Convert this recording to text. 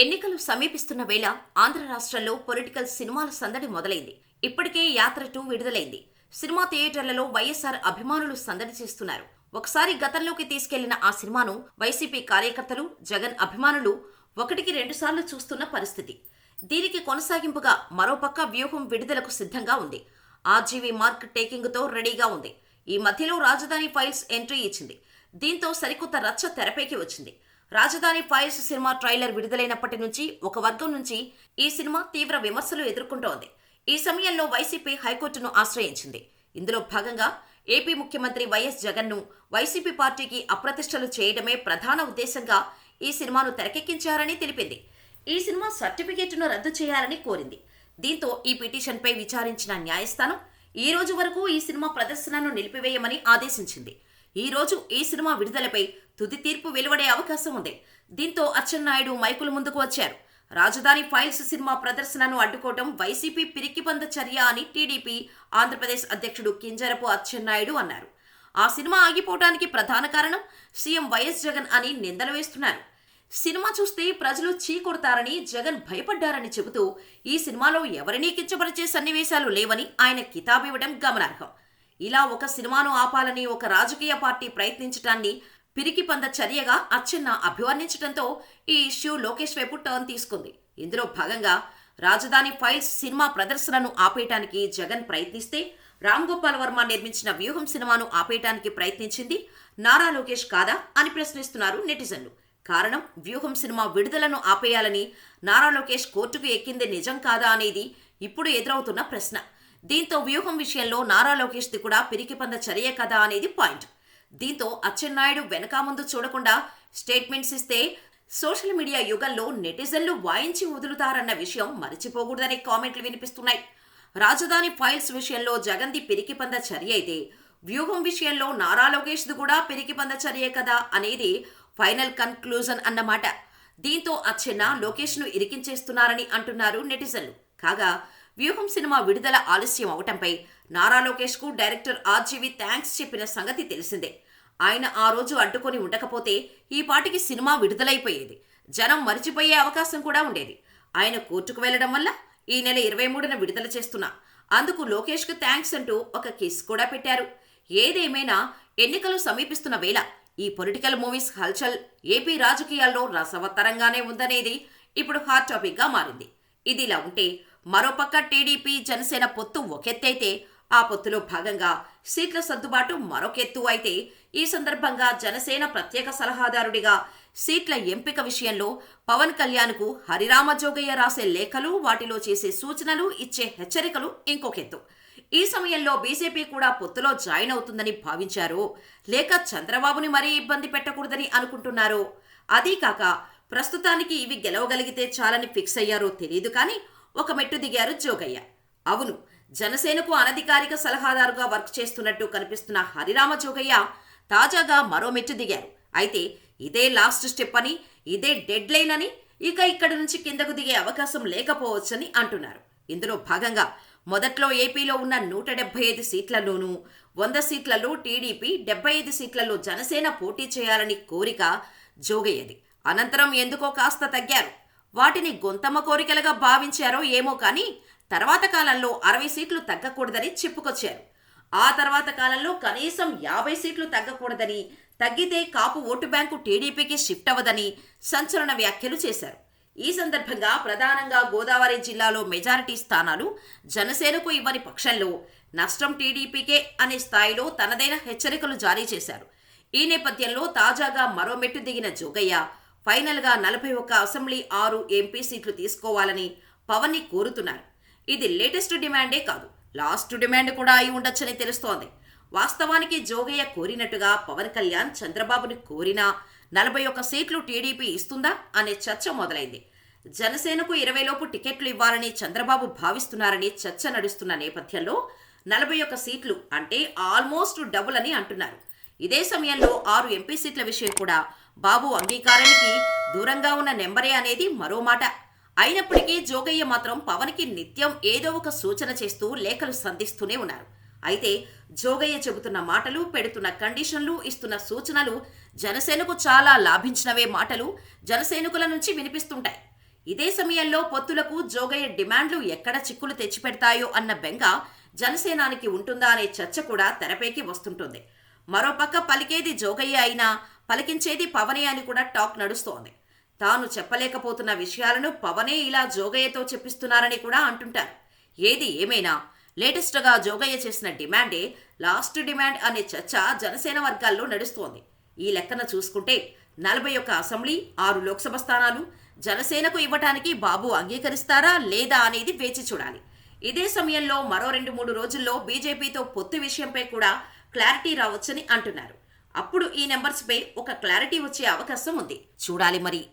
ఎన్నికలు సమీపిస్తున్న వేళ ఆంధ్ర రాష్ట్రంలో పొలిటికల్ సినిమాల సందడి మొదలైంది. ఇప్పటికే యాత్ర టూ విడుదలైంది. సినిమా థియేటర్లలో వైఎస్ఆర్ అభిమానులు సందడి చేస్తున్నారు. ఒకసారి గతంలోకి తీసుకెళ్ళిన ఆ సినిమాను వైసీపీ కార్యకర్తలు జగన్ అభిమానులు ఒకటికి రెండుసార్లు చూస్తున్న పరిస్థితి. దీనికి కొనసాగింపుగా మరోపక్క వ్యూహం విడుదలకు సిద్ధంగా ఉంది. ఆర్జీవీ మార్క్ టేకింగ్తో రెడీగా ఉంది. ఈ మధ్యలో రాజధాని ఫైల్స్ ఎంట్రీ ఇచ్చింది. దీంతో సరికొత్త రచ్చ తెరపైకి వచ్చింది. రాజధాని ఫైర్స్ సినిమా ట్రైలర్ విడుదలైనప్పటి నుంచి ఒక వర్గం నుంచి ఈ సినిమా తీవ్ర విమర్శలు ఎదుర్కొంటోంది. ఈ సమయంలో వైసీపీ హైకోర్టును ఆశ్రయించింది. ఇందులో భాగంగా ఏపీ ముఖ్యమంత్రి వైఎస్ జగన్ను వైసీపీ పార్టీకి అప్రతిష్టలు చేయడమే ప్రధాన ఉద్దేశంగా ఈ సినిమాను తెరకెక్కించారని తెలిపింది. ఈ సినిమా సర్టిఫికేట్ను రద్దు చేయాలని కోరింది. దీంతో ఈ పిటిషన్పై విచారించిన న్యాయస్థానం ఈ రోజు వరకు ఈ సినిమా ప్రదర్శనను నిలిపివేయమని ఆదేశించింది. ఈ రోజు ఈ సినిమా విడుదలపై తుది తీర్పు వెలువడే అవకాశం ఉంది. దీంతో అచ్చెన్నాయుడు మైకుల ముందుకు వచ్చారు. రాజధాని ఫైల్స్ సినిమా ప్రదర్శనను అడ్డుకోవడం వైసీపీ పిరికిపంద చర్య అని టీడీపీ ఆంధ్రప్రదేశ్ అధ్యక్షుడు కింజరపు అచ్చెన్నాయుడు అన్నారు. ఆ సినిమా ఆగిపోవడానికి ప్రధాన కారణం సీఎం వైఎస్ జగన్ అని నిందలు వేస్తున్నారు. సినిమా చూస్తే ప్రజలు చీకొడతారని జగన్ భయపడ్డారని చెబుతూ ఈ సినిమాలో ఎవరినీ కించపరిచే సన్నివేశాలు లేవని ఆయన కితాబివ్వడం గమనార్హం. ఇలా ఒక సినిమాను ఆపాలని ఒక రాజకీయ పార్టీ ప్రయత్నించడాన్ని పిరికి పంద చర్యగా అచ్చెన్న అభివర్ణించడంతో ఈ ఇష్యూ లోకేష్ వైపు టర్న్ తీసుకుంది. ఇందులో భాగంగా రాజధాని ఫైల్స్ సినిమా ప్రదర్శనను ఆపేయటానికి జగన్ ప్రయత్నిస్తే రామ్ గోపాల్ వర్మ నిర్మించిన వ్యూహం సినిమాను ఆపేయటానికి ప్రయత్నించింది నారా లోకేష్ కాదా అని ప్రశ్నిస్తున్నారు నెటిజన్లు. కారణం వ్యూహం సినిమా విడుదలను ఆపేయాలని నారా లోకేష్ కోర్టుకు ఎక్కింది నిజం కాదా అనేది ఇప్పుడు ఎదురవుతున్న ప్రశ్న. దీంతో వ్యూహం విషయంలో నారా లోకేష్ది కూడా పిరికిపంద చర్య కదా అనేది పాయింట్. దీంతో అచ్చెన్నాయుడు వెనక ముందు చూడకుండా స్టేట్మెంట్స్ ఇస్తే సోషల్ మీడియా యుగంలో నెటిజన్లు వాయించి వదులుతారన్న విషయం మరిచిపోకూడదనే కామెంట్లు వినిపిస్తున్నాయి. రాజధాని ఫైల్స్ విషయంలో జగన్ది పిరికిపంద చర్య అయితే వ్యూహం విషయంలో నారా లోకేష్ది కూడా పిరికిపంద చర్యే కదా అనేది ఫైనల్ కన్క్లూజన్ అన్నమాట. దీంతో అచ్చెన్న లోకేష్ను ఇరికించేస్తున్నారని అంటున్నారు నెటిజన్లు. కాగా వ్యూహం సినిమా విడుదల ఆలస్యం అవటంపై నారా లోకేష్కు డైరెక్టర్ ఆర్జీవి థ్యాంక్స్ చెప్పిన సంగతి తెలిసిందే. ఆయన ఆ రోజు అడ్డుకొని ఉండకపోతే ఈ పాటికి సినిమా విడుదలైపోయేది. జనం మరిచిపోయే అవకాశం కూడా ఉండేది. ఆయన కోర్టుకు వెళ్ళడం వల్ల ఈ నెల ఇరవై మూడున విడుదల చేస్తున్నా. అందుకు లోకేష్కు థ్యాంక్స్ అంటూ ఒక కేస్ కూడా పెట్టారు. ఏదేమైనా ఎన్నికలు సమీపిస్తున్న వేళ ఈ పొలిటికల్ మూవీస్ హల్చల్ ఏపీ రాజకీయాల్లో రసవత్తరంగానే ఉందనేది ఇప్పుడు హాట్ టాపిక్గా మారింది. ఇదిలా ఉంటే మరోపక్క టీడీపీ జనసేన పొత్తు ఒకెత్తైతే ఆ పొత్తులో భాగంగా సీట్ల సర్దుబాటు మరొక ఎత్తు అయితే ఈ సందర్భంగా జనసేన ప్రత్యేక సలహాదారుడిగా సీట్ల ఎంపిక విషయంలో పవన్ కళ్యాణ్కు హరిరామ జోగయ్య రాసే లేఖలు వాటిలో చేసే సూచనలు ఇచ్చే హెచ్చరికలు ఇంకొకెత్తు. ఈ సమయంలో బీజేపీ కూడా పొత్తులో జాయిన్ అవుతుందని భావించారో. లేక చంద్రబాబుని మరీ ఇబ్బంది పెట్టకూడదని అనుకుంటున్నారో. అదీ కాక ప్రస్తుతానికి ఇవి గెలవగలిగితే చాలని ఫిక్స్ అయ్యారో తెలియదు కానీ ఒక మెట్టు దిగారు జోగయ్య. అవును జనసేనకు అనధికారిక సలహాదారుగా వర్క్ చేస్తున్నట్టు కనిపిస్తున్న హరిరామ జోగయ్య తాజాగా మరో మెట్టు దిగారు. అయితే ఇదే లాస్ట్ స్టెప్ అని ఇదే డెడ్ లైన్ అని ఇక ఇక్కడి నుంచి కిందకు దిగే అవకాశం లేకపోవచ్చని అంటున్నారు. ఇందులో భాగంగా మొదట్లో ఏపీలో ఉన్న నూట డెబ్బై ఐదు సీట్లలోనూ వంద సీట్లలో టీడీపీ డెబ్బై ఐదు సీట్లలో జనసేన పోటీ చేయాలని కోరిక జోగయ్యది. అనంతరం ఎందుకో కాస్త తగ్గారు. వాటిని గొంతమ్మ కోరికలుగా భావించారో ఏమో కానీ తర్వాత కాలంలో అరవై సీట్లు తగ్గకూడదని చెప్పుకొచ్చారు. ఆ తర్వాత కాలంలో కనీసం యాభై సీట్లు తగ్గకూడదని తగ్గితే కాపు ఓటు బ్యాంకు టీడీపీకి షిఫ్ట్ అవ్వదని సంచలన వ్యాఖ్యలు చేశారు. ఈ సందర్భంగా ప్రధానంగా గోదావరి జిల్లాలో మెజారిటీ స్థానాలు జనసేనకు ఇవ్వని పక్షంలో నష్టం టీడీపీకే అనే స్థాయిలో తనదైన హెచ్చరికలు జారీ చేశారు. ఈ నేపథ్యంలో తాజాగా మరో మెట్టు దిగిన జోగయ్య ఫైనల్గా నలభై ఒక్క అసెంబ్లీ ఆరు ఎంపీ సీట్లు తీసుకోవాలని పవన్ని కోరుతున్నారు. ఇది లేటెస్ట్ డిమాండే కాదు. లాస్ట్ డిమాండ్ కూడా అయి ఉండొచ్చని తెలుస్తోంది. వాస్తవానికి జోగయ్య కోరినట్టుగా పవన్ కళ్యాణ్ చంద్రబాబుని కోరినా నలభై ఒక్క సీట్లు టీడీపీ ఇస్తుందా అనే చర్చ మొదలైంది. జనసేనకు ఇరవైలోపు టికెట్లు ఇవ్వాలని చంద్రబాబు భావిస్తున్నారని చర్చ నడుస్తున్న నేపథ్యంలో నలభై ఒక్క సీట్లు అంటే ఆల్మోస్ట్ డబుల్ అని అంటున్నారు. ఇదే సమయంలో ఆరు ఎంపీ సీట్ల విషయం కూడా బాబు అంగీకారానికి దూరంగా ఉన్న నెంబరే అనేది మరో మాట. అయినప్పటికీ జోగయ్య మాత్రం పవన్కి నిత్యం ఏదో ఒక సూచన చేస్తూ లేఖలు సంధిస్తూనే ఉన్నారు. అయితే జోగయ్య చెబుతున్న మాటలు పెడుతున్న కండిషన్లు ఇస్తున్న సూచనలు జనసేనకు చాలా లాభించినవే మాటలు జనసైనికుల నుంచి వినిపిస్తుంటాయి. ఇదే సమయంలో పొత్తులకు జోగయ్య డిమాండ్లు ఎక్కడ చిక్కులు తెచ్చిపెడతాయో అన్న బెంగ జనసేనానికి ఉంటుందా అనే చర్చ కూడా తెరపైకి వస్తుంటుంది. మరోపక్క పలికేది జోగయ్య అయినా పలికించేది పవనే అని కూడా టాక్ నడుస్తోంది. తాను చెప్పలేకపోతున్న విషయాలను పవనే ఇలా జోగయ్యతో చెప్పిస్తున్నారని కూడా అంటుంటారు. ఏది ఏమైనా? లేటెస్ట్గా జోగయ్య చేసిన డిమాండే లాస్ట్ డిమాండ్ అనే చర్చ జనసేన వర్గాల్లో నడుస్తోంది. ఈ లెక్కన చూసుకుంటే నలభై ఒక్క అసెంబ్లీ ఆరు లోక్సభ స్థానాలు జనసేనకు ఇవ్వటానికి బాబు అంగీకరిస్తారా లేదా అనేది వేచి చూడాలి. ఇదే సమయంలో మరో రెండు మూడు రోజుల్లో బీజేపీతో పొత్తు విషయంపై కూడా క్లారిటీ రావచ్చని అంటున్నారు. అప్పుడు ఈ నెంబర్స్పై ఒక క్లారిటీ వచ్చే అవకాశం ఉంది. చూడాలి మరి.